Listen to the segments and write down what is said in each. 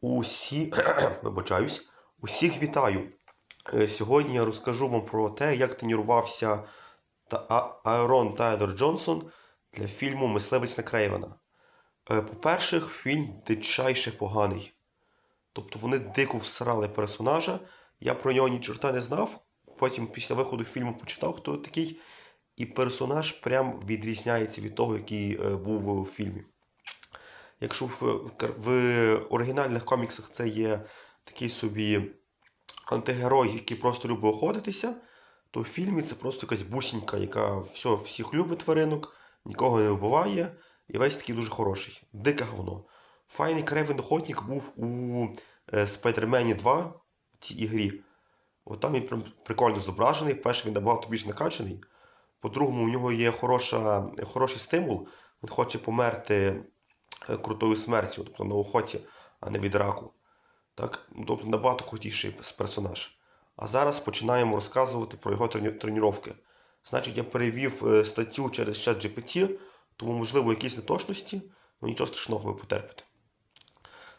Усі, вибачаюсь, усіх вітаю. Е, Сьогодні я розкажу вам про те, як тренувався та А- Аарон Тайлер Джонсон для фільму Мисливець на Крейвена. Е, По-перше, фільм дичайше поганий. Тобто вони дико всрали персонажа. Я про нього ні чорта не знав. Потім після виходу фільму почитав, хто такий. І персонаж прям відрізняється від того, який е, був у фільмі. Якщо в, в оригінальних коміксах це є такий собі антигерой, який просто любить охотитися, то в фільмі це просто якась бусінька, яка все, всіх любить тваринок, нікого не вбиває, і весь такий дуже хороший. Дике говно. Файний Кревен охотник був у е, Spider-Man 2 в цій ігрі. От там він прям прикольно зображений. Перше, він набагато більш накачаний. По-другому, у нього є хороша, хороший стимул. Він хоче померти крутою смертю, тобто на охоті, а не від раку. Так? Ну, Тобто набагато крутіший персонаж. А зараз починаємо розказувати про його тренування. Значить, я перевів е, статтю через чат GPT, тому, можливо, якісь неточності, ну нічого страшного ви потерпите.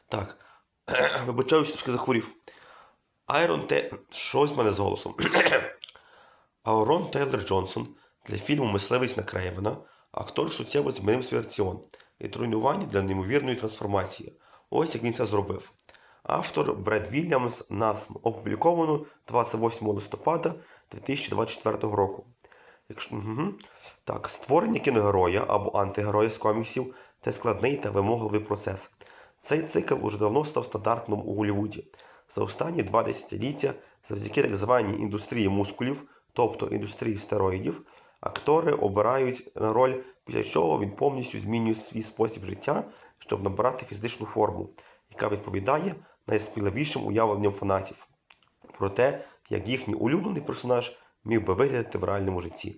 Так, вибачаюсь, трішки захворів. Айрон Те. Щось в мене з голосом. Аурон Тейлор Джонсон для фільму Мисливець на Крейвена актор суттєво змінив свій раціон і тренування для неймовірної трансформації. Ось як він це зробив. Автор Бред Вільямс НАСМ опубліковано 28 листопада 2024 року. Якщо, угу. Так, створення кіногероя або антигероя з коміксів це складний та вимогливий процес. Цей цикл уже давно став стандартним у Голлівуді. За останні два десятиліття, завдяки так званій індустрії мускулів, тобто індустрії стероїдів, актори обирають роль, після чого він повністю змінює свій спосіб життя, щоб набирати фізичну форму, яка відповідає найсміливішим уявленням фанатів про те, як їхній улюблений персонаж міг би виглядати в реальному житті.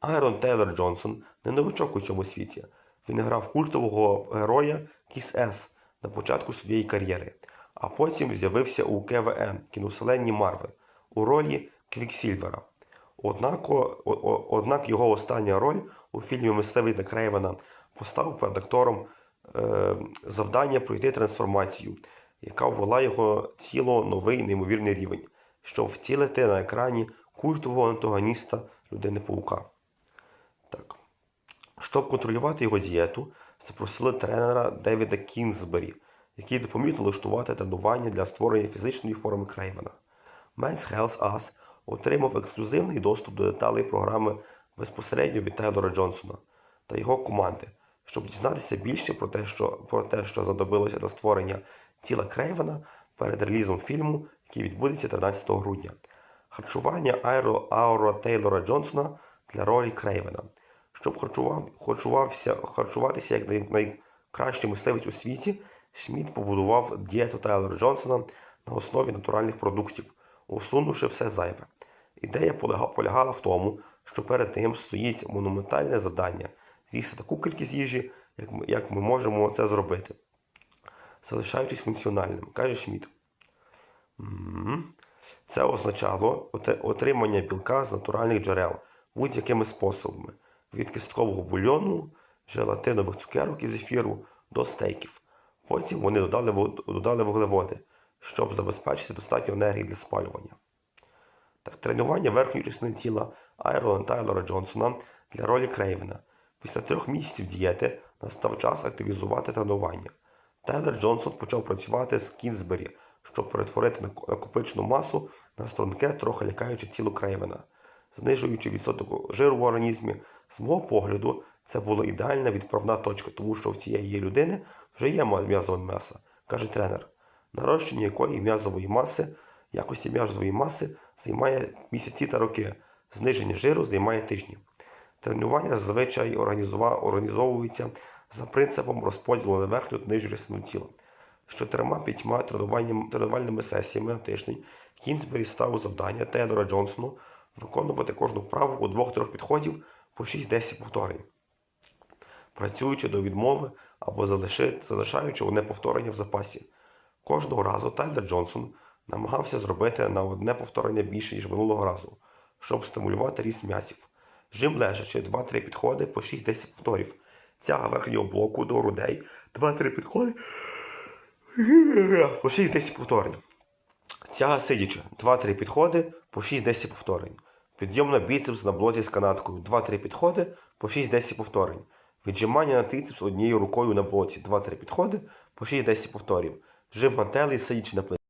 Айрон Тейлор Джонсон не новичок у цьому світі. Він грав культового героя Кіс С на початку своєї кар'єри, а потім з'явився у КВН кіновселенні Марвел у ролі Квіксільвера. Однак, його остання роль у фільмі Мисливий на Крейвена поставив перед актором е, завдання пройти трансформацію, яка ввела його тіло новий неймовірний рівень, щоб втілити на екрані культового антагоніста людини Паука. Так. Щоб контролювати його дієту, запросили тренера Девіда Кінзбері, який допоміг налаштувати тренування для створення фізичної форми Крейвена. Men's Health Us отримав ексклюзивний доступ до деталей програми безпосередньо від Тейлора Джонсона та його команди, щоб дізнатися більше про те, що, про те, що знадобилося для створення тіла Крейвена перед релізом фільму, який відбудеться 13 грудня. Харчування Айро Ауро Тейлора Джонсона для ролі Крейвена. Щоб харчував, харчувався, харчуватися як найкращий мисливець у світі, Шмідт побудував дієту Тейлора Джонсона на основі натуральних продуктів, усунувши все зайве. Ідея полягала в тому, що перед ним стоїть монументальне завдання з'їсти таку кількість їжі, як ми, можемо це зробити, залишаючись функціональним, каже Шмідт. Це означало отримання білка з натуральних джерел будь-якими способами: від кісткового бульйону, желатинових цукерок із ефіру до стейків. Потім вони додали вуглеводи, щоб забезпечити достатньо енергії для спалювання. Так, тренування верхньої частини тіла Айрона Тайлора Джонсона для ролі Крейвена. Після трьох місяців дієти настав час активізувати тренування. Тайлер Джонсон почав працювати з Кінзбері, щоб перетворити нако- накопичену масу на струнке, трохи лякаюче тіло Крейвена, знижуючи відсоток жиру в організмі. З мого погляду, це була ідеальна відправна точка, тому що в цієї людини вже є м'язова маса, каже тренер. Нарощення якої м'язової маси, якості м'язової маси займає місяці та роки, зниження жиру займає тижні. Тренування зазвичай організовується за принципом розподілу на верхню та нижню частину тіла. З чотирма-п'ятьма тренувальними сесіями на тиждень Кінзбері ставив завдання Теодора Джонсону виконувати кожну вправу у двох-трьох підходів по 6-10 повторень працюючи до відмови або залишаючи одне повторення в запасі. Кожного разу Тайлер Джонсон намагався зробити на одне повторення більше, ніж минулого разу, щоб стимулювати ріст м'язів. Жим лежачи 2-3 підходи по 6-10 повторів. Тяга верхнього блоку до грудей 2-3 підходи По 6-10 повторень. Ця сидяча. 2-3 підходи по 6-10 повторень. Підйом на біцепс на блоці з канаткою. 2-3 підходи по 6-10 повторень. Віджимання на трицепс однією рукою на блоці. 2-3 підходи по 6-10 повторів. Жим гантелей сидячи на плечі.